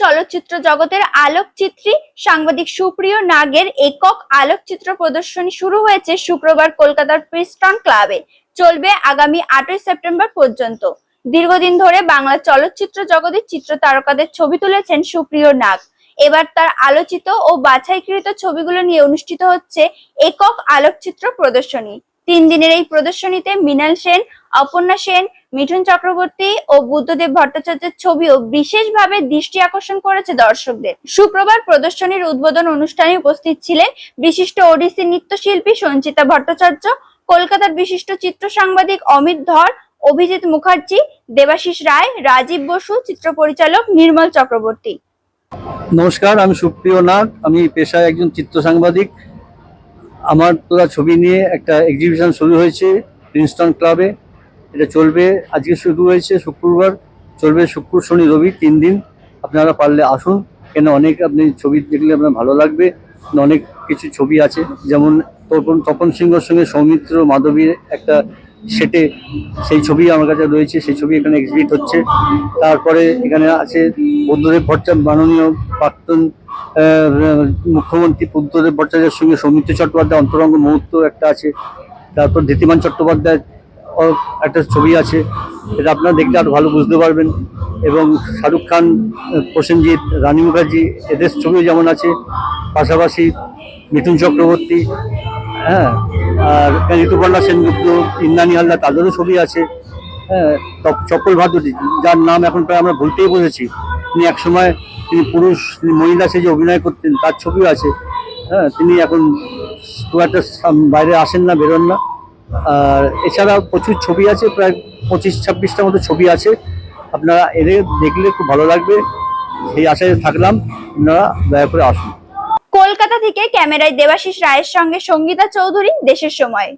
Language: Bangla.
চলচ্চিত্র জগতের আলোকচিত্রী সাংবাদিক সুপ্রিয় নাগের একক আলোকচিত্র প্রদর্শনী শুরু হয়েছে শুক্রবার কলকাতার প্রিস্টন ক্লাবে। চলবে আগামী আটই সেপ্টেম্বর পর্যন্ত। দীর্ঘদিন ধরে বাংলা চলচ্চিত্র জগতের চিত্র তারকাদের ছবি তুলেছেন সুপ্রিয় নাগ। এবার তার আলোচিত ও বাছাইকৃত ছবিগুলো নিয়ে অনুষ্ঠিত হচ্ছে একক আলোকচিত্র প্রদর্শনী। তিন দিনের এই প্রদর্শনীতে মৃণাল সেন, অপর্ণা সেন, মিঠুন চক্রবর্তী ও বুদ্ধদেব ভট্টাচার্যের ছবিও বিশেষভাবে দৃষ্টি আকর্ষণ করেছে দর্শকদের। শুক্রবার প্রদর্শনীর উদ্বোধন অনুষ্ঠানে উপস্থিত ছিলেন বিশিষ্ট ওডিসি নৃত্যশিল্পী সঞ্চিতা ভট্টাচার্য, কলকাতার বিশিষ্ট চিত্র সাংবাদিক অমিত ধর, অভিজিৎ মুখার্জি, দেবাশিস রায়, রাজীব বসু, চিত্র পরিচালক নির্মল চক্রবর্তী। নমস্কার, আমি সুপ্রিয় নাগ। আমি পেশায় একজন চিত্র সাংবাদিক। আমার তোলা ছবি নিয়ে একটা এক্সিবিশন শুরু হয়েছে প্রিন্সটন ক্লাবে এটা চলবে, আজকে শুরু হয়েছে শুক্রবার, চলবে শুক্র, শনি, রবি তিন দিন। আপনারা পারলে আসুন, কেন অনেক আপনি ছবি দেখলে আপনার ভালো লাগবে। অনেক কিছু ছবি আছে, যেমন তপন তপন সিংহর সঙ্গে সৌমিত্র মাধবীর একটা সেটে সেই ছবি আমার কাছে রয়েছে, সেই ছবি এখানে এক্সিবিট হচ্ছে। তারপরে এখানে আছে বুদ্ধদেব ভট্টাচার্য মাননীয় প্রাক্তন মুখ্যমন্ত্রী বুদ্ধদেব ভট্টাচার্যের সঙ্গে সৌমিত্র চট্টোপাধ্যায় অন্তরঙ্গ মুহূর্ত একটা আছে। তারপর ধীতিমান চট্টোপাধ্যায় একটা ছবি আছে। এটা আপনারা দেখলে আরও ভালো বুঝতে পারবেন। এবং শাহরুখ খান, প্রসেনজিৎ, রানী মুখার্জি, এদের ছবিও যেমন আছে। পাশাপাশি মিঠুন চক্রবর্তী হ্যাঁ আর ঋতুপর্ণা সেনগুপ্ত, ইন্দ্রাণী হালদার, তাদেরও ছবি আছে। হ্যাঁ চপ্পল ভাদুরী যার নাম এখন প্রায় আমরা ভুলতেই বসেছি তিনি একসময় তিনি পুরুষ, তিনি মহিলা সেজে অভিনয় করতেন, তার ছবিও আছে। হ্যাঁ তিনি এখন খুব একটা বাইরে আসেন না, বেরোন না। আর এছাড়া প্রচুর ছবি আছে, প্রায় পঁচিশ ছাব্বিশটার মতো ছবি আছে। আপনারা এদের দেখলে খুব ভালো লাগবে। সেই আশায় থাকলাম, আপনারা দয়া করে আসুন। কলকাতা থেকে ক্যামেরায় দেবাশিস রায়ের সঙ্গে সঙ্গীতা চৌধুরী, দেশের সময়।